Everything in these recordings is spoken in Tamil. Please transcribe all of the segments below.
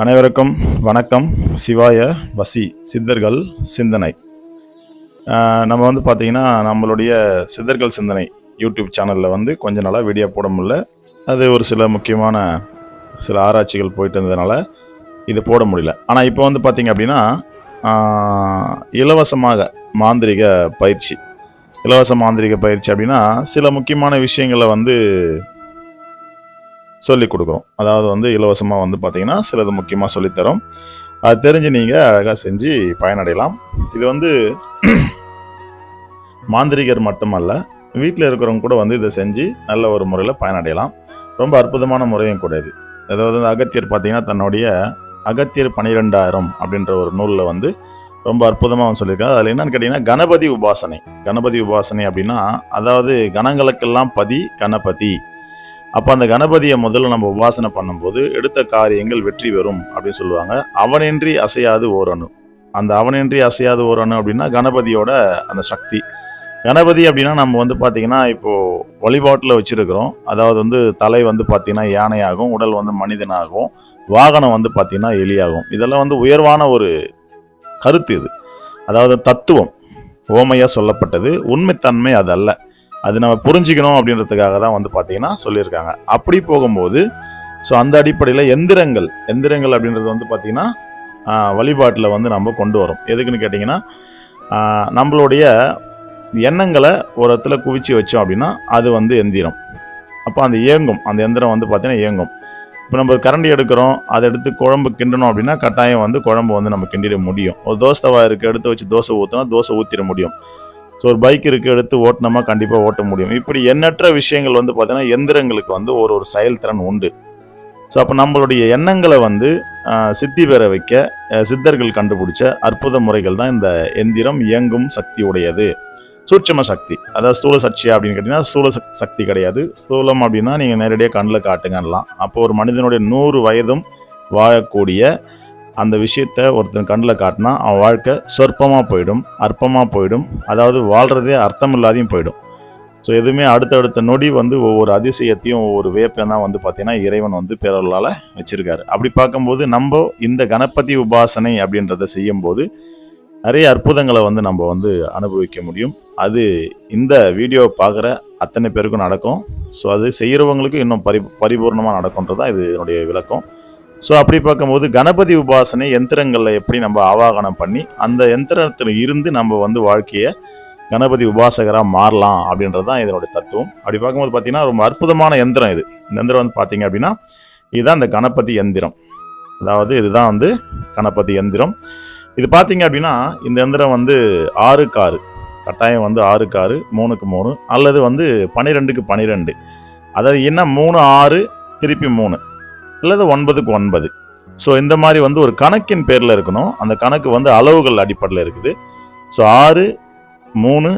அனைவருக்கும் வணக்கம். சிவாய வசி சித்தர்கள் சிந்தனை. நம்ம வந்து பார்த்தீங்கன்னா நம்மளுடைய சித்தர்கள் சிந்தனை யூடியூப் சேனலில் வந்து கொஞ்ச நாளாக வீடியோ போட முடியல. அது ஒரு சில முக்கியமான சில ஆராய்ச்சிகள் போயிட்டு இருந்ததுனால இது போட முடியல. ஆனால் இப்போ வந்து பார்த்திங்க அப்படின்னா இலவசமாக மாந்திரிக பயிற்சி. இலவச மாந்திரிக பயிற்சி அப்படின்னா சில முக்கியமான விஷயங்களை வந்து சொல்லி கொடுக்குறோம். அதாவது வந்து இலவசமாக வந்து பார்த்தீங்கன்னா சிலது முக்கியமாக சொல்லித்தரோம். அது தெரிஞ்சு நீங்கள் அழகாக செஞ்சு பயனடையலாம். இது வந்து மாந்திரிகர் மட்டுமல்ல வீட்டில் இருக்கிறவங்க கூட வந்து இதை செஞ்சு நல்ல ஒரு முறையில் பயனடையலாம். ரொம்ப அற்புதமான முறையும் கூட இது. அதாவது வந்து அகத்தியர் பார்த்தீங்கன்னா தன்னுடைய அகத்தியர் பனிரெண்டாயிரம் அப்படின்ற ஒரு நூலில் வந்து ரொம்ப அற்புதமாக அவன் சொல்லியிருக்காரு அதில் என்னன்னு கேட்டிங்கன்னா கணபதி உபாசனை. கணபதி உபாசனை அப்படின்னா அதாவது கணங்களுக்கெல்லாம் பதி கணபதி. அப்போ அந்த கணபதியை முதல்ல நம்ம உபாசனை பண்ணும்போது எடுத்த காரியங்கள் வெற்றி பெறும் அப்படின்னு சொல்லுவாங்க. அவனின்றி அசையாது ஓரணு அந்த அவனின்றி அசையாது ஓரணு அப்படின்னா கணபதியோட அந்த சக்தி. கணபதி அப்படின்னா நம்ம வந்து பார்த்திங்கன்னா இப்போ வழிபாட்டில் வச்சிருக்கிறோம். அதாவது வந்து தலை வந்து பார்த்திங்கன்னா யானையாகும் உடல் வந்து மனிதனாகும் வாகனம் வந்து பார்த்திங்கன்னா எலியாகும். இதெல்லாம் வந்து உயர்வான ஒரு கருத்து இது. அதாவது தத்துவம். ஓமையாக சொல்லப்பட்டது. உண்மைத்தன்மை அது அல்ல. அது நம்ம புரிஞ்சுக்கணும் அப்படின்றதுக்காக தான் வந்து பார்த்தீங்கன்னா சொல்லியிருக்காங்க. அப்படி போகும்போது ஸோ அந்த அடிப்படையில் எந்திரங்கள் எந்திரங்கள் அப்படின்றது வந்து பார்த்திங்கன்னா வழிபாட்டில் வந்து நம்ம கொண்டு வரோம். எதுக்குன்னு கேட்டிங்கன்னா நம்மளுடைய எண்ணங்களை ஒரு இடத்துல குவிச்சு வச்சோம் அப்படின்னா அது வந்து எந்திரம். அப்போ அந்த இயங்கும். அந்த எந்திரம் வந்து பார்த்தீங்கன்னா இயங்கும். இப்போ நம்ம கரண்டி எடுக்கிறோம் அதை எடுத்து குழம்பு கிண்டணும் அப்படின்னா கட்டாயம் வந்து குழம்பு வந்து நம்ம கிண்டிட முடியும். ஒரு தோசை இருக்குது எடுத்து வச்சு தோசை ஊற்றினா தோசை ஊற்றிட முடியும். ஸோ ஒரு பைக் இருக்க எடுத்து ஓட்டினோமா கண்டிப்பாக ஓட்ட முடியும். இப்படி எண்ணற்ற விஷயங்கள் வந்து பார்த்தீங்கன்னா எந்திரங்களுக்கு வந்து ஒரு ஒரு செயல்திறன் உண்டு. ஸோ அப்போ நம்மளுடைய எண்ணங்களை வந்து சித்தி பெற வைக்க சித்தர்கள் கண்டுபிடிச்ச அற்புத முறைகள் தான் இந்த எந்திரம் இயங்கும் சக்தி உடையது சூட்சம சக்தி. அதாவது ஸ்தூல சக்தியா அப்படின்னு கேட்டிங்கன்னா ஸ்தூல சக்தி கிடையாது. ஸ்தூலம் அப்படின்னா நீங்கள் நேரடியாக கண்ணில் காட்டுங்கலாம் அப்போ ஒரு மனிதனுடைய நூறு வயதும் வாழக்கூடிய அந்த விஷயத்த ஒருத்தன் கண்ணில் காட்டினா அவன் வாழ்க்கை சொற்பமாக போயிடும் அற்பமாக போயிடும். அதாவது வாழ்கிறதே அர்த்தம் இல்லாதையும் போயிடும். ஸோ எதுவுமே அடுத்தடுத்த நொடி வந்து ஒவ்வொரு அதிசயத்தையும் ஒவ்வொரு வேப்பையும் தான் வந்து பார்த்தீங்கன்னா இறைவன் வந்து பேரவர்களால் வச்சிருக்காரு. அப்படி பார்க்கும்போது நம்ம இந்த கணபதி உபாசனை அப்படின்றத செய்யும்போது நிறைய அற்புதங்களை வந்து நம்ம வந்து அனுபவிக்க முடியும். அது இந்த வீடியோவை பார்க்குற அத்தனை பேருக்கும் நடக்கும். ஸோ அது செய்கிறவங்களுக்கு இன்னும் பரி பரிபூர்ணமாக நடக்கும்ன்றது தான் இது என்னுடைய விளக்கம். ஸோ அப்படி பார்க்கும்போது கணபதி உபாசனை யந்திரங்களில் எப்படி நம்ம ஆவாகனம் பண்ணி அந்த யந்திரத்தில் இருந்து நம்ம வந்து வாழ்க்கையை கணபதி உபாசகராக மாறலாம் அப்படின்றது தான் இதனுடைய தத்துவம். அப்படி பார்க்கும்போது பார்த்தீங்கன்னா ரொம்ப அற்புதமான எந்திரம் இது. இந்த எந்திரம் வந்து பார்த்தீங்க அப்படின்னா இதுதான் இந்த கணபதி எந்திரம் அதாவது இதுதான் வந்து கணபதி எந்திரம் இது பார்த்தீங்க அப்படின்னா இந்த எந்திரம் வந்து ஆறுக்கு ஆறு கட்டாயம் வந்து ஆறுக்கு ஆறு மூணுக்கு மூணு அல்லது வந்து பன்னிரெண்டுக்கு பன்னிரெண்டு அதாவது என்ன மூணு ஆறு திருப்பி மூணு. அல்லது ஒன்பதுக்கு ஒன்பது. ஸோ இந்த மாதிரி வந்து ஒரு கணக்கின் பேரில் இருக்கணும். அந்த கணக்கு வந்து அளவுகள் அடிப்படையில் இருக்குது. ஸோ ஆறு மூணு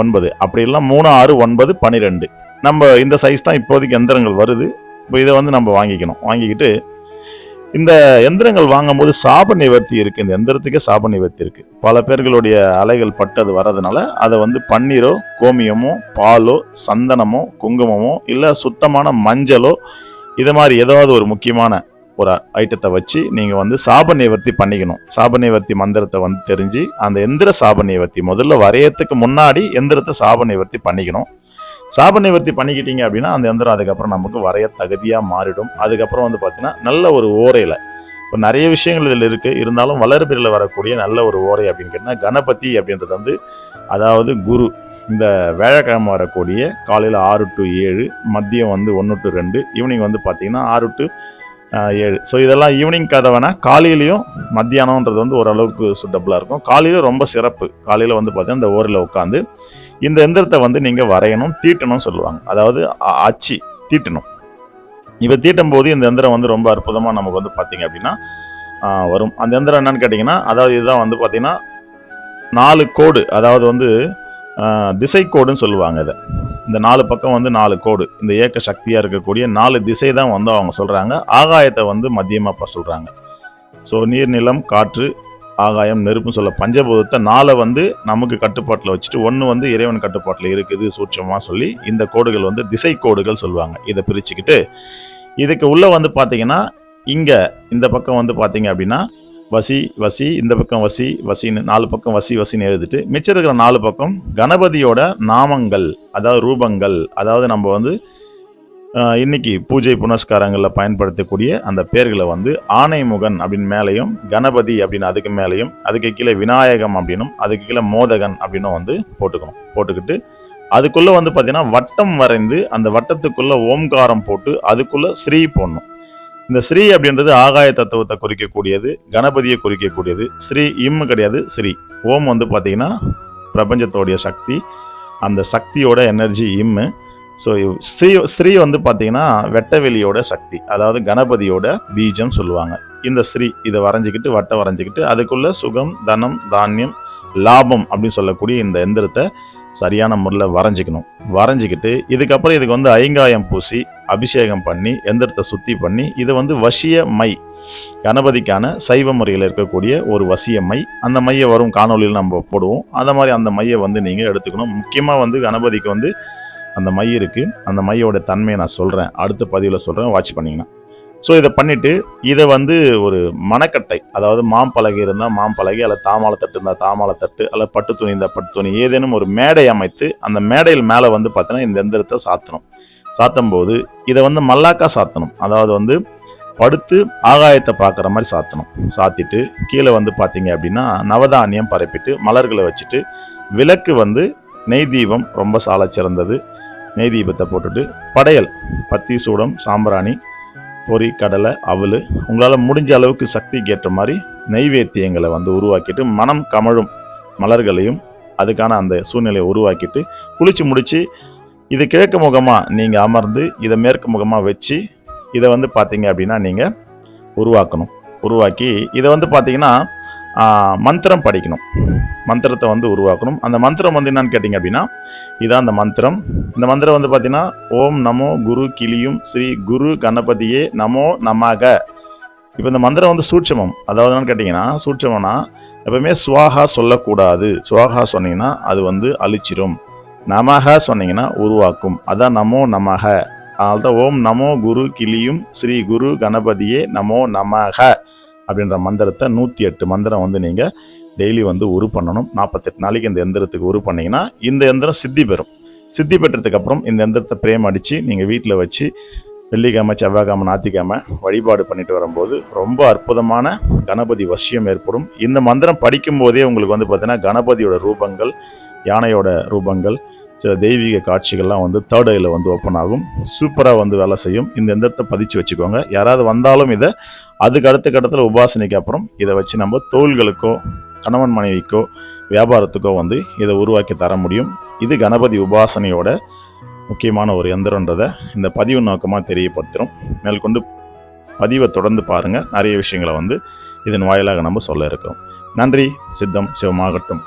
ஒன்பது. அப்படி எல்லாம் மூணு ஆறு ஒன்பது பன்னிரெண்டு நம்ம இந்த சைஸ் தான் இப்போதைக்கு எந்திரங்கள் வருது. இப்போ இதை வந்து நம்ம வாங்கிக்கணும். வாங்கிக்கிட்டு இந்த எந்திரங்கள் வாங்கும்போது சாப நிவர்த்தி இருக்குது இந்த எந்திரத்துக்கே சாப நிவர்த்தி இருக்குது பல பேர்களுடைய அலைகள் பட்டது வர்றதுனால அதை வந்து பன்னீரோ கோமியமோ பாலோ சந்தனமோ குங்குமமோ இல்லை சுத்தமான மஞ்சளோ இது மாதிரி ஏதாவது ஒரு முக்கியமான ஒரு ஐட்டத்தை வச்சு நீங்கள் வந்து சாப நிவர்த்தி பண்ணிக்கணும். சாப நிவர்த்தி மந்திரத்தை வந்து தெரிஞ்சு அந்த எந்திர சாப நிவர்த்தி முதல்ல வரையத்துக்கு முன்னாடி எந்திரத்தை சாப நிவர்த்தி பண்ணிக்கணும். சாப நிவர்த்தி பண்ணிக்கிட்டீங்க அப்படின்னா அந்த எந்திரம் அதுக்கப்புறம் நமக்கு வரைய தகுதியாக மாறிடும். அதுக்கப்புறம் வந்து பார்த்தீங்கன்னா நல்ல ஒரு ஓரையில் இப்போ நிறைய விஷயங்கள் இதில் இருக்குது இருந்தாலும் வளர்பிரியில் வரக்கூடிய நல்ல ஒரு ஓரை அப்படின்னு கேட்டால் கணபதி அப்படின்றது வந்து அதாவது குரு. இந்த வேலைக்கிழமை வரக்கூடிய காலையில் ஆறு டு ஏழு மதியம் வந்து ஒன்று டு ரெண்டு ஈவினிங் வந்து பார்த்தீங்கன்னா ஆறு டு ஏழு. ஸோ இதெல்லாம் ஈவினிங் கதவைனா காலையிலையும் மத்தியானம்ன்றது வந்து ஓரளவுக்கு சுட்டபுளாக இருக்கும். காலையில் ரொம்ப சிறப்பு. காலையில் வந்து பார்த்தீங்கன்னா இந்த ஓரில் உட்காந்து இந்த எந்திரத்தை வந்து நீங்கள் வரையணும் தீட்டணும் சொல்லுவாங்க. அதாவது அ- அச்சு தீட்டணும். இப்போ தீட்டும் போது இந்த எந்திரம் வந்து ரொம்ப அற்புதமாக நமக்கு வந்து பார்த்தீங்க அப்படின்னா வரும். அந்த எந்திரம் என்னன்னு கேட்டிங்கன்னா அதாவது இதுதான் வந்து பார்த்தீங்கன்னா நாலு கோடு. அதாவது வந்து திசை கோடுன்னு சொல்லுவாங்க இதை. இந்த நாலு பக்கம் வந்து நாலு கோடு. இந்த ஏக்க சக்தியாக இருக்கக்கூடிய நாலு திசை தான் வந்து அவங்க சொல்கிறாங்க ஆகாயத்தை வந்து மத்தியமாக சொல்கிறாங்க ஸோ நீர் நிலம் காற்று ஆகாயம் நெருப்புன்னு சொல்ல பஞ்சபூதத்தை நாளை வந்து நமக்கு கட்டுப்பாட்டில் வச்சுட்டு ஒன்று வந்து இறைவன் கட்டுப்பாட்டில் இருக்குது சூட்சமாக சொல்லி இந்த கோடுகள் வந்து திசை கோடுகள் சொல்லுவாங்க. இதை பிரிச்சுக்கிட்டு இதுக்கு உள்ளே வந்து பார்த்தீங்கன்னா இங்கே இந்த பக்கம் வந்து பார்த்தீங்க அப்படின்னா வசி வசி இந்த பக்கம் வசி வசின்னு நாலு பக்கம் வசி வசின்னு எழுதிட்டு மிச்சம் இருக்கிற நாலு பக்கம் கணபதியோட நாமங்கள் அதாவது ரூபங்கள் அதாவது நம்ம வந்து இன்னைக்கு பூஜை புனஸ்காரங்களில் பயன்படுத்தக்கூடிய அந்த பேர்களை வந்து ஆனைமுகன் அப்படின்னு மேலேயும் கணபதி அப்படின்னு அதுக்கு மேலேயும் அதுக்கு கீழே விநாயகம் அப்படின்னும் அதுக்கு கீழே மோதகன் அப்படின்னும் வந்து போட்டுக்கணும் போட்டுக்கிட்டு அதுக்குள்ளே வந்து பார்த்தீங்கன்னா வட்டம் வரைந்து அந்த வட்டத்துக்குள்ளே ஓம்காரம் போட்டு அதுக்குள்ளே ஸ்ரீ போடணும். இந்த ஸ்ரீ அப்படின்றது ஆகாய தத்துவத்தை குறிக்கக்கூடியது கணபதியை குறிக்கக்கூடியது. ஸ்ரீ இம்மு கிடையாது ஸ்ரீ. ஓம் வந்து பார்த்தீங்கன்னா பிரபஞ்சத்தோடைய சக்தி. அந்த சக்தியோட எனர்ஜி இம்மு ஸோ ஸ்ரீ ஸ்ரீ வந்து பார்த்தீங்கன்னா வெட்டவெளியோட சக்தி. அதாவது கணபதியோட பீஜம் சொல்லுவாங்க. இந்த ஸ்ரீ இதை வரைஞ்சிக்கிட்டு வட்டம் வரைஞ்சிக்கிட்டு அதுக்குள்ள சுகம் தனம் தானியம் லாபம் அப்படின்னு சொல்லக்கூடிய இந்த எந்திரத்தை சரியான முறையில் வரைஞ்சிக்கணும். வரைஞ்சிக்கிட்டு இதுக்கப்புறம் இதுக்கு வந்து ஐங்காயம் பூசி அபிஷேகம் பண்ணி எந்திரத்தை சுத்தி பண்ணி இது வந்து வசிய மை. கணபதிக்கான சைவ முறையில் இருக்கக்கூடிய ஒரு வசிய மை. அந்த மையை வரும் காணொளியில் நம்ம போடுவோம். அந்த மாதிரி அந்த மையை வந்து நீங்கள் எடுத்துக்கணும். முக்கியமாக வந்து கணபதிக்கு வந்து அந்த மை இருக்குது அந்த மையோட தன்மையை நான் சொல்கிறேன் அடுத்த பதிவில் சொல்கிறேன் வாட்ச் பண்ணிங்கன்னா. ஸோ இதை பண்ணிவிட்டு இதை வந்து ஒரு மணக்கட்டை. அதாவது மாம்பலகை இருந்தால் மாம்பலகை அல்லது தாமாளத்தட்டு இருந்தால் தாமாளத்தட்டு அல்லது பட்டு துணி இருந்தால் பட்டு துணி ஏதேனும் ஒரு மேடை அமைத்து அந்த மேடையில் மேலே வந்து பார்த்தீங்கன்னா இந்த எந்திரத்தை சாத்தணும். சாத்தும் போது இதை வந்து மல்லாக்கா சாத்தணும். அதாவது வந்து படுத்து ஆகாயத்தை பார்க்குற மாதிரி சாத்தணும். சாத்திட்டு கீழே வந்து பார்த்தீங்க அப்படின்னா நவதானியம் பரப்பிட்டு மலர்களை வச்சுட்டு விளக்கு வந்து நெய் தீபம் ரொம்ப சால சிறந்தது. நெய் தீபத்தை போட்டுட்டு படையல் பத்தி சூடம் சாம்பிராணி பொரி கடலை அவல் உங்களால் முடிஞ்ச அளவுக்கு சக்திக்கு ஏற்ற மாதிரி நெய்வேத்தியங்களை வந்து உருவாக்கிட்டு மனம் கமழும் மலர்களையும் அதுக்கான அந்த சூழ்நிலையை உருவாக்கிட்டு குளிச்சு முடித்து இது கிழக்கு முகமாக நீங்கள் அமர்ந்து இதை மேற்கு முகமாக வச்சு இதை வந்து பார்த்தீங்க அப்படின்னா நீங்கள் உருவாக்கணும். உருவாக்கி இதை வந்து பார்த்தீங்கன்னா மந்திரம் படிக்கணும். மந்திரத்தை வந்து உருவாக்கணும். அந்த மந்திரம் வந்து என்னன்னு கேட்டிங்க அப்படின்னா இதான் அந்த மந்திரம். இந்த மந்திரம் வந்து பார்த்தீங்கன்னா ஓம் நமோ குரு கிளியும் ஸ்ரீ குரு கணபதியே நமோ நமாக. இப்போ இந்த மந்திரம் வந்து சூட்சமம். அதாவது என்னன்னு கேட்டிங்கன்னா சூட்சமம்னா எப்பவுமே சுவாகா சொல்லக்கூடாது. சுவாகா சொன்னீங்கன்னா அது வந்து அழிச்சிரும். நமக சொன்னீங்கன்னா உருவாக்கும். அதான் நமோ நமக அதனால தான் ஓம் நமோ குரு கிளியும் ஸ்ரீ குரு கணபதியே நமோ நமக அப்படின்ற மந்திரத்தை நூற்றி எட்டு மந்திரம் வந்து நீங்கள் டெய்லி வந்து உரு பண்ணணும். நாற்பத்தெட்டு நாளைக்கு இந்த எந்திரத்துக்கு உரு பண்ணிங்கன்னா இந்த எந்திரம் சித்தி பெறும். சித்தி பெற்றதுக்கப்புறம் இந்த எந்திரத்தை பிரேம் அடித்து நீங்கள் வீட்டில் வச்சு வெள்ளிக்கிழமை செவ்வாய்க்கிழமை ஞாயிற்றுக்கிழமை வழிபாடு பண்ணிட்டு வரும்போது ரொம்ப அற்புதமான கணபதி வசியம் ஏற்படும். இந்த மந்திரம் படிக்கும் போதே உங்களுக்கு வந்து பார்த்தீங்கன்னா கணபதியோட ரூபங்கள் யானையோட ரூபங்கள் சில தெய்வீக காட்சிகள்லாம் வந்து தேர்ட் ஐயில் வந்து ஓப்பன் ஆகும். சூப்பராக வந்து வேலை செய்யும். இந்த எந்திரத்தை பதிச்சு வச்சுக்கோங்க. யாராவது வந்தாலும் இதை அதுக்கு அடுத்த கட்டத்தில் உபாசனைக்கு அப்புறம் இதை வச்சு நம்ம தோள்களுக்கோ கணவன் மனைவிக்கோ வியாபாரத்துக்கோ வந்து இதை உருவாக்கி தர முடியும். இது கணபதி உபாசனையோட முக்கியமான ஒரு எந்திரன்றதை இந்த பதிவு நோக்கமாக தெரியப்படுத்துகிறோம் மேற்கொண்டு பதிவை தொடர்ந்து பாருங்கள் நிறைய விஷயங்களை வந்து இதன் வாயிலாக நம்ம சொல்ல இருக்கிறோம். நன்றி. சித்தம் சிவமாகட்டும்.